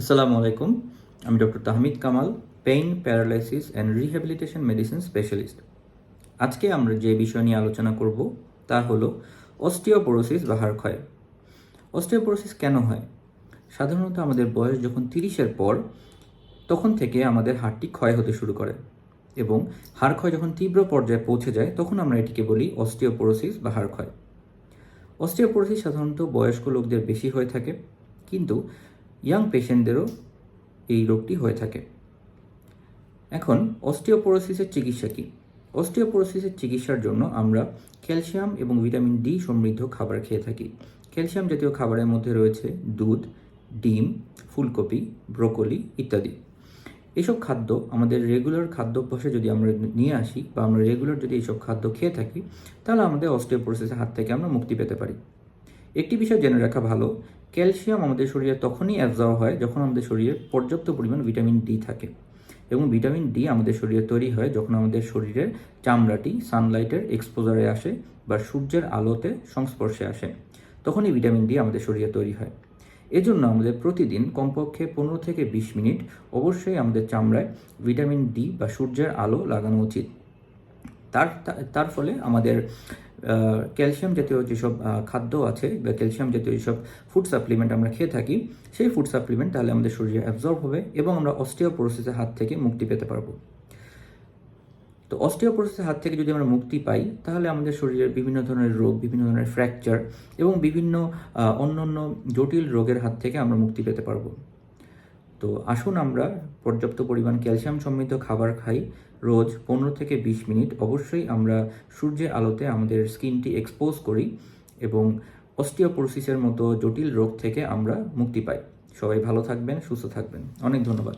আসসালামু আলাইকুম। আমি doctor Tahmid Kamal, pain paralysis and rehabilitation medicine specialist. আজকে আমরা যে বিষয় নিয়ে আলোচনা করব, তা হলো অস্টিওপোরোসিস বা হাড় ক্ষয় অস্টিওপোরোসিস কেন হয়? সাধারণত আমাদের বয়স যখন তিরিশের পর, তখন থেকে আমাদের হাড়টি ক্ষয় হতে শুরু করে এবং হাড় ক্ষয় যখন তীব্র পর্যায়ে পৌঁছে যায়, তখন আমরা এটিকে বলি অস্টিওপোরোসিস বা হাড় ক্ষয় অস্টিওপোরোসিস সাধারণত বয়স্ক লোকদের বেশি হয়ে থাকে, কিন্তু ইয়াং পেশেন্টদেরও এই রোগটি হয়ে থাকে। এখন অস্টিওপোরোসিসের চিকিৎসা কী? অস্টিওপোরোসিসের চিকিৎসার জন্য আমরা ক্যালসিয়াম এবং ভিটামিন ডি সমৃদ্ধ খাবার খেয়ে থাকি। ক্যালসিয়াম জাতীয় খাবারের মধ্যে রয়েছে দুধ, ডিম, ফুলকপি, ব্রোকলি ইত্যাদি। এসব খাদ্য আমাদের রেগুলার খাদ্যাভ্যাসে যদি আমরা নিয়ে আসি বা আমরা রেগুলার যদি এইসব খাদ্য খেয়ে থাকি, তাহলে আমাদের অস্টিওপোরোসিসের হাত থেকে আমরা মুক্তি পেতে পারি। একটি বিষয় জেনে রাখা ভালো ক্যালসিয়াম আমাদের শরীরে তখনই অ্যাবজর্ব হয় যখন আমাদের শরীরে পর্যাপ্ত পরিমাণ ভিটামিন ডি থাকে এবং ভিটামিন ডি আমাদের শরীরে তৈরি হয় যখন আমাদের শরীরের চামড়াটি সানলাইটের এক্সপোজারে আসে বা সূর্যের আলোতে সংস্পর্শে আসে, তখনই ভিটামিন ডি আমাদের শরীরে তৈরি হয়। এজন্য আমাদের প্রতিদিন কমপক্ষে পনেরো থেকে বিশ মিনিট অবশ্যই আমাদের চামড়ায় ভিটামিন ডি বা সূর্যের আলো লাগানো উচিত। তার তার ফলে আমাদের ক্যালসিয়াম জাতীয় যেসব খাদ্য আছে বা ক্যালসিয়াম জাতীয় যেসব ফুড সাপ্লিমেন্ট আমরা খেয়ে থাকি সেই ফুড সাপ্লিমেন্ট তাহলে আমাদের শরীরে অ্যাবজর্ব হবে এবং আমরা অস্টিওপোরোসিসের হাত থেকে মুক্তি পেতে পারব। তো অস্টিওপোরোসিসের হাত থেকে যদি আমরা মুক্তি পাই তাহলে আমাদের শরীরের বিভিন্ন ধরনের রোগ বিভিন্ন ধরনের ফ্র্যাকচার এবং বিভিন্ন আহ, অন্যান্য জটিল রোগের হাত থেকে আমরা মুক্তি পেতে পারব। তো আসুন আমরা পর্যাপ্ত পরিমাণ ক্যালসিয়াম সমৃদ্ধ খাবার খাই রোজ পনেরো থেকে বিশ মিনিট। অবশ্যই আমরা সূর্যের আলোতে আমাদের স্কিনটি এক্সপোজ করি এবং অস্টিওপোরোসিসের মতো জটিল রোগ থেকে আমরা মুক্তি পাই। সবাই ভালো থাকবেন, সুস্থ থাকবেন। অনেক ধন্যবাদ।